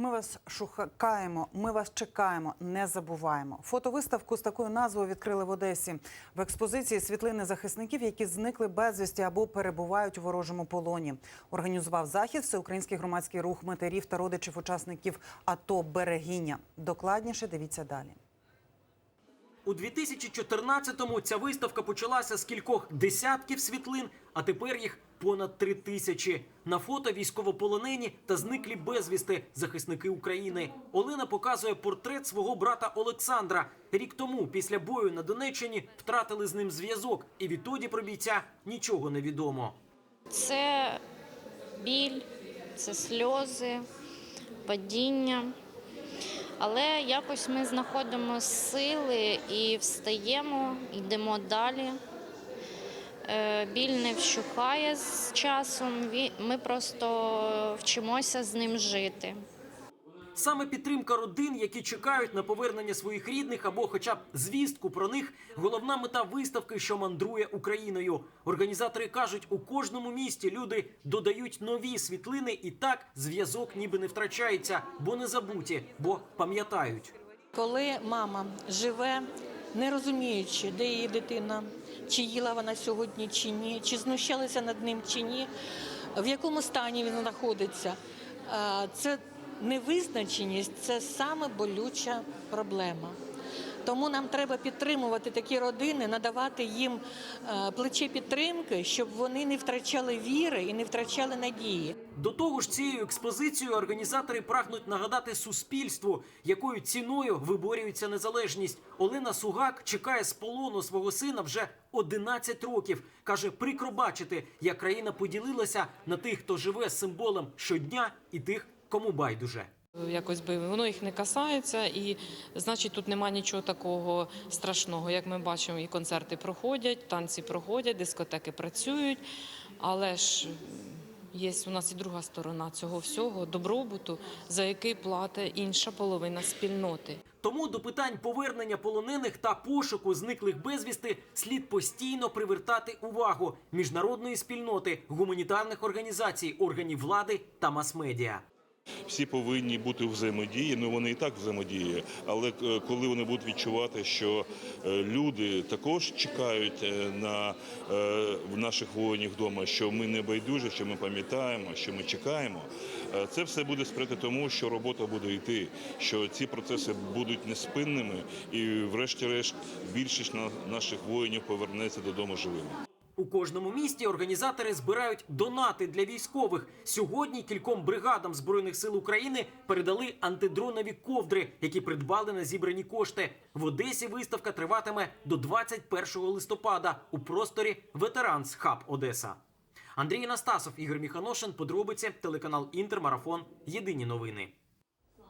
Ми вас шукаємо, ми вас чекаємо, не забуваємо. Фотовиставку з такою назвою відкрили в Одесі. В експозиції світлини захисників, які зникли безвісті або перебувають у ворожому полоні. Організував захід всеукраїнський громадський рух матерів та родичів учасників АТО Берегиня. Докладніше дивіться далі. У 2014-му ця виставка почалася з кількох десятків світлин, а тепер їх понад три тисячі. На фото військовополонені та зниклі безвісти захисники України. Олена показує портрет свого брата Олександра. Рік тому, після бою на Донеччині, втратили з ним зв'язок, і відтоді про бійця нічого не відомо. Це біль, це сльози, падіння. Але якось ми знаходимо сили і встаємо, йдемо далі. Е, Біль не вщухає з часом. ві- Ми просто вчимося з ним жити. Саме підтримка родин, які чекають на повернення своїх рідних або хоча б звістку про них, головна мета виставки, що мандрує Україною. Організатори кажуть, у кожному місті люди додають нові світлини, і так зв'язок ніби не втрачається, бо не забуті, бо пам'ятають. Коли мама живе, не розуміючи, де її дитина, чи їла вона сьогодні, чи ні, чи знущалися над ним, чи ні, в якому стані він знаходиться, е, це невизначеність це саме болюча проблема. Тому нам треба підтримувати такі родини, надавати їм е, плече підтримки, щоб вони не втрачали віри і не втрачали надії. До того ж, цією експозицією організатори прагнуть нагадати суспільству, якою ціною виборюється незалежність. Олена Сугак чекає з полону свого сина вже 11 років. каже, прикро бачити, як країна поділилася на тих, хто живе з символом щодня, і тих, кому байдуже. Якось би воно їх не касається, і значить тут немає нічого такого страшного. Як ми бачимо, і концерти проходять, танці проходять, дискотеки працюють. Але ж є у нас і друга сторона цього всього добробуту, за який платить інша половина спільноти. Тому до питань повернення полонених та пошуку зниклих безвісти слід постійно привертати увагу міжнародної спільноти, гуманітарних організацій, органів влади та мас-медіа. Всі повинні бути у взаємодії. Ну вони і так взаємодіють. Але е, коли вони будуть відчувати, що е, люди також чекають е, на в наших воїнів вдома, що ми не байдужі, що ми пам'ятаємо, що ми чекаємо. Це все буде сприяти тому, що робота буде йти, що ці процеси будуть неспинними, і, врешті-решт, більшість на- наших воїнів повернеться додому живими. У кожному місті організатори збирають донати для військових. Сьогодні кільком бригадам збройних сил України передали антидронові ковдри, які придбали на зібрані кошти. В Одесі виставка триватиме до 21 листопада у просторі Ветеранс Хаб Одеса. Андрій Анастасов, Ігор Міханошин. Подробиці телеканал Інтермарафон. Єдині новини.